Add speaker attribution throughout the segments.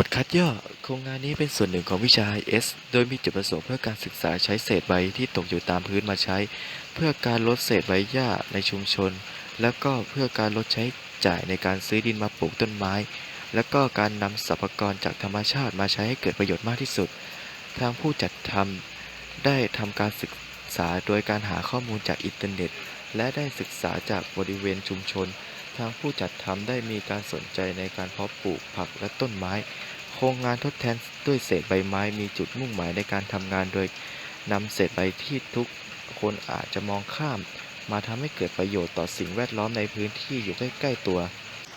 Speaker 1: บทคัดย่อโครงงานนี้เป็นส่วนหนึ่งของวิชา IS โดยมีจุดประสงค์เพื่อการศึกษาใช้เศษใบที่ตกอยู่ตามพื้นมาใช้ เพื่อการลดเศษใบหญ้าในชุมชน แล้วก็เพื่อการลดใช้จ่ายในการซื้อดินมาปลูกต้นไม้ แล้วก็การนำสรรพากรจากธรรมชาติมาใช้ให้เกิดประโยชน์มากที่สุด ทางผู้จัดทำได้ทำการศึกษาโดยการหาข้อมูลจากอินเทอร์เน็ต และได้ศึกษาจากบริเวณชุมชน ทางผู้จัดทำได้มีการสนใจในการเพาะปลูกผักและต้นไม้ โครงงานทดแทนด้วยเศษใบไม้มีจุดมุ่งหมายในการทำงานโดยนำเศษใบที่ทุกคนอาจจะมองข้าม มาทำให้เกิดประโยชน์ต่อสิ่งแวดล้อมในพื้นที่อยู่ใกล้ ๆ ตัว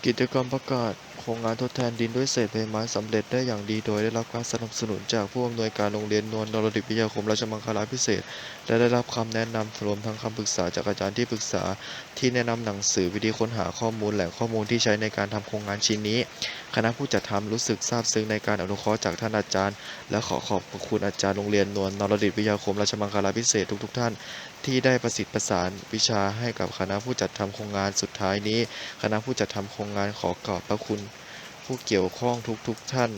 Speaker 1: กิจกรรมประกาศโครงงานทดแทนดินด้วยเศษใบไม้สำเร็จได้อย่างดีโดยได้รับการสนับสนุนจากผู้อำนวยการโรงเรียนนวลนรดิตวิยาคมราชมังคลาพิเศษ และได้รับคำแนะนำรวมทั้งคำปรึกษาจากอาจารย์ที่ปรึกษา ที่แนะนำหนังสือวิธีค้นหาข้อมูลแหล่งข้อมูลที่ใช้ในการทำโครงงานชิ้นนี้ คณะผู้จัดทำรู้สึกซาบซึ้งในการอนุเคราะห์จากท่านอาจารย์ และขอขอบพระคุณอาจารย์โรงเรียนนวลนรดิตวิทยาคมราชมังคลาพิเศษทุกๆท่าน ที่ได้ประสิทธิ์ประสานวิชาให้กับคณะผู้จัดทำโครงงานสุดท้ายนี้ คณะผู้จัดทำโครงงานขอขอบพระคุณ ผู้เกี่ยวข้องทุกๆท่าน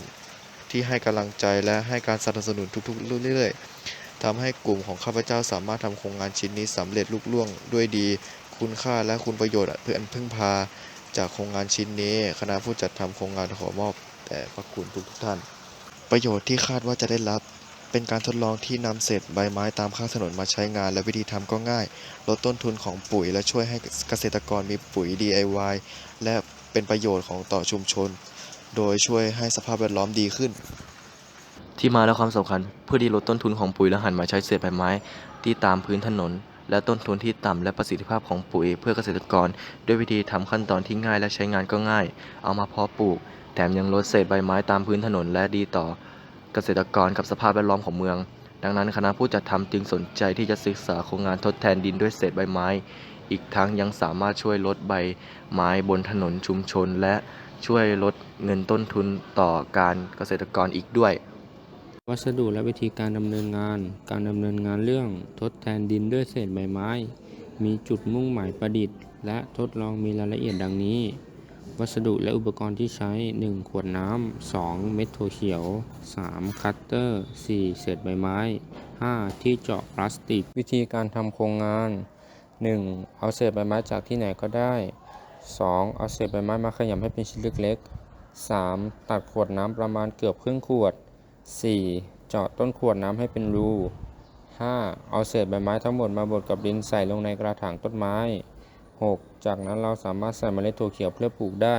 Speaker 1: ที่ให้กำลังใจและให้การสนับสนุนทุกๆเรื่อยๆทำให้กลุ่มของข้าพเจ้าสามารถทำโครงงานชิ้นนี้สำเร็จลุล่วงด้วยดี คุณค่าและคุณประโยชน์เพื่อนพึ่งพา จากโครงงานชิ้นนี้ คณะผู้จัดทำโครงงานขอมอบแต่พระคุณทุกท่าน ประโยชน์ที่คาดว่าจะได้รับ เป็นการทดลองที่นำเศษใบไม้ตามข้างถนนมาใช้งาน และวิธีทำก็ง่าย ลดต้นทุนของปุ๋ย และช่วยให้เกษตรกรมีปุ๋ย DIY และเป็นประโยชน์ของต่อชุมชน โดยช่วยให้สภาพแวดล้อมดีขึ้น ที่มาและความสำคัญเพื่อที่ลดต้นทุนของปุ๋ยและหันมาใช้เศษใบไม้ที่ตามพื้นถนน และต้นทุนที่ต่ำและประสิทธิภาพของปุ๋ยเพื่อเกษตรกร ด้วยวิธีทำขั้นตอนที่ง่ายและใช้งานก็ง่าย เอามาเพาะปลูก แถมยังลดเศษใบไม้ตามพื้นถนนและดีต่อเกษตรกรกับสภาพแวดล้อมของเมือง ดังนั้นคณะผู้จัดทำจึงสนใจที่จะศึกษาโครงงานทดแทนดินด้วยเศษใบไม้ อีกทั้งยังสามารถช่วยลดใบไม้บนถนนชุมชน และช่วยลดเงินต้นทุนต่อการเกษตรกรอีกด้วย
Speaker 2: วัสดุและวิธีการดำเนินงาน การดำเนินงานเรื่องทดแทนดินด้วยเศษใบไม้ มีจุดมุ่งหมายประดิษฐ์ และทดลองมีรายละเอียดดังนี้ วัสดุและอุปกรณ์ที่ใช้ 1 ขวดน้ำ 2 เม็ดถั่วเขียว 3 คัตเตอร์ 4 เศษใบไม้ 5 ที่เจาะพลาสติก วิธีการทำโครงงาน 1. เอาเศษใบไม้จากที่ไหนก็ได้ 2. เอาเศษใบไม้มาขยำให้เป็นชิ้นเล็กๆ 3. ตัดขวดน้ำประมาณเกือบครึ่งขวด 4. เจาะต้นขวดน้ำให้เป็นรู 5. เอาเศษใบไม้ทั้งหมดมาบดกับดินใส่ลงในกระถางต้นไม้ 6. จากนั้นเราสามารถใส่เมล็ดถั่วเขียวเพื่อปลูกได้